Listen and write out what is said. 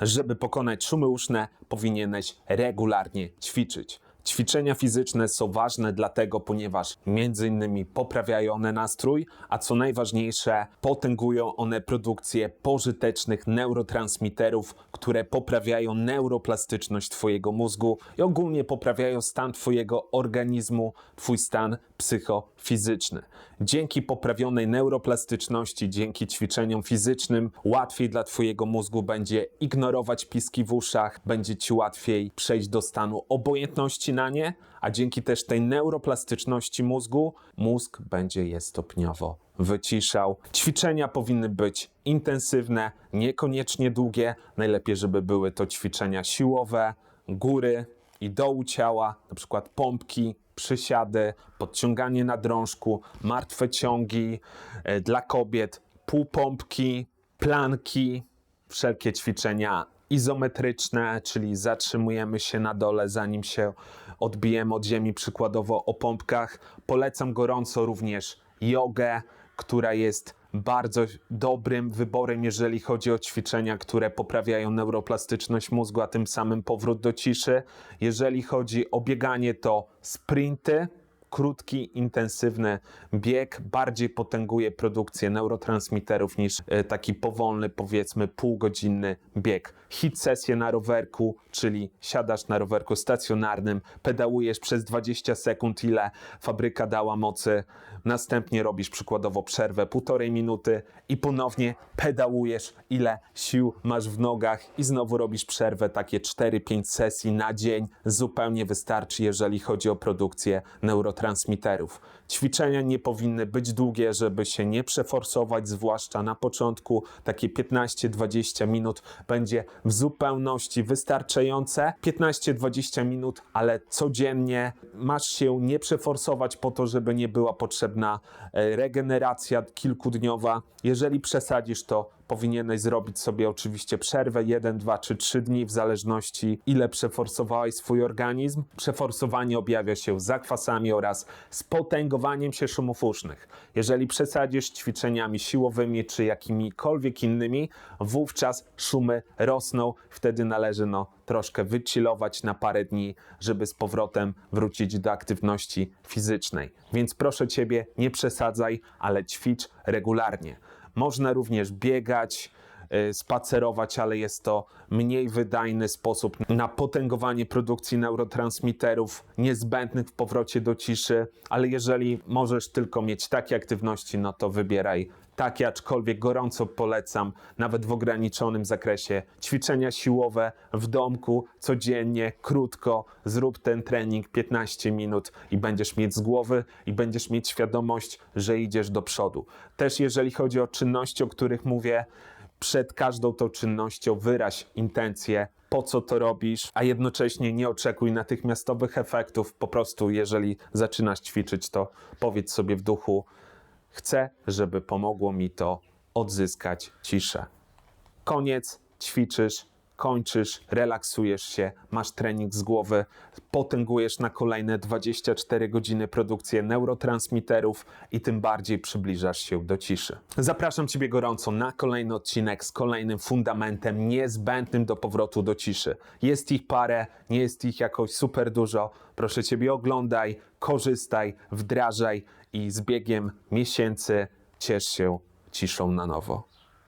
Żeby pokonać szumy uszne, powinieneś regularnie ćwiczyć. Ćwiczenia fizyczne są ważne dlatego, ponieważ między innymi poprawiają one nastrój, a co najważniejsze, potęgują one produkcję pożytecznych neurotransmiterów, które poprawiają neuroplastyczność Twojego mózgu i ogólnie poprawiają stan Twojego organizmu, Twój stan psychofizyczny. Dzięki poprawionej neuroplastyczności, dzięki ćwiczeniom fizycznym, łatwiej dla Twojego mózgu będzie ignorować piski w uszach, będzie Ci łatwiej przejść do stanu obojętności na nie, a dzięki też tej neuroplastyczności mózgu, mózg będzie je stopniowo wyciszał. Ćwiczenia powinny być intensywne, niekoniecznie długie. Najlepiej, żeby były to ćwiczenia siłowe, góry i dołu ciała, na przykład pompki, przysiady, podciąganie na drążku, martwe ciągi e, dla kobiet, półpompki, planki, wszelkie ćwiczenia izometryczne, czyli zatrzymujemy się na dole, zanim się odbijemy od ziemi, przykładowo o pompkach. Polecam gorąco również jogę, która jest bardzo dobrym wyborem, jeżeli chodzi o ćwiczenia, które poprawiają neuroplastyczność mózgu, a tym samym powrót do ciszy. Jeżeli chodzi o bieganie, to sprinty, krótki, intensywny bieg bardziej potęguje produkcję neurotransmiterów niż e, taki powolny, powiedzmy półgodzinny bieg. Hit sesję na rowerku, czyli siadasz na rowerku stacjonarnym, pedałujesz przez 20 sekund, ile fabryka dała mocy, następnie robisz przykładowo przerwę półtorej minuty i ponownie pedałujesz, ile sił masz w nogach i znowu robisz przerwę, takie 4-5 sesji na dzień zupełnie wystarczy, jeżeli chodzi o produkcję neurotransmiterów. Ćwiczenia nie powinny być długie, żeby się nie przeforsować, zwłaszcza na początku. Takie 15-20 minut będzie w zupełności wystarczające. 15-20 minut, ale codziennie masz się nie przeforsować po to, żeby nie była potrzebna e, regeneracja kilkudniowa. Jeżeli przesadzisz, to powinieneś zrobić sobie oczywiście przerwę 1, 2 czy 3 dni, w zależności ile przeforsowałeś swój organizm. Przeforsowanie objawia się zakwasami oraz spotęgowaniem się szumów usznych. Jeżeli przesadzisz ćwiczeniami siłowymi czy jakimikolwiek innymi, wówczas szumy rosną. Wtedy należy no, troszkę wychillować na parę dni, żeby z powrotem wrócić do aktywności fizycznej. Więc proszę Ciebie, nie przesadzaj, ale ćwicz regularnie. Można również biegać, y, spacerować, ale jest to mniej wydajny sposób na potęgowanie produkcji neurotransmiterów niezbędnych w powrocie do ciszy. Ale jeżeli możesz tylko mieć takie aktywności, no to wybieraj takie, aczkolwiek gorąco polecam, nawet w ograniczonym zakresie, ćwiczenia siłowe w domku codziennie, krótko. Zrób ten trening 15 minut i będziesz mieć z głowy i będziesz mieć świadomość, że idziesz do przodu. Też jeżeli chodzi o czynności, o których mówię, przed każdą tą czynnością wyraź intencję, po co to robisz, a jednocześnie nie oczekuj natychmiastowych efektów. Po prostu, jeżeli zaczynasz ćwiczyć, to powiedz sobie w duchu: Chcę, żeby pomogło mi to odzyskać ciszę. Koniec, ćwiczysz, kończysz, relaksujesz się, masz trening z głowy, potęgujesz na kolejne 24 godziny produkcję neurotransmiterów i tym bardziej przybliżasz się do ciszy. Zapraszam Ciebie gorąco na kolejny odcinek z kolejnym fundamentem niezbędnym do powrotu do ciszy. Jest ich parę, nie jest ich jakoś super dużo. Proszę Ciebie, oglądaj, korzystaj, wdrażaj i z biegiem miesięcy ciesz się ciszą na nowo.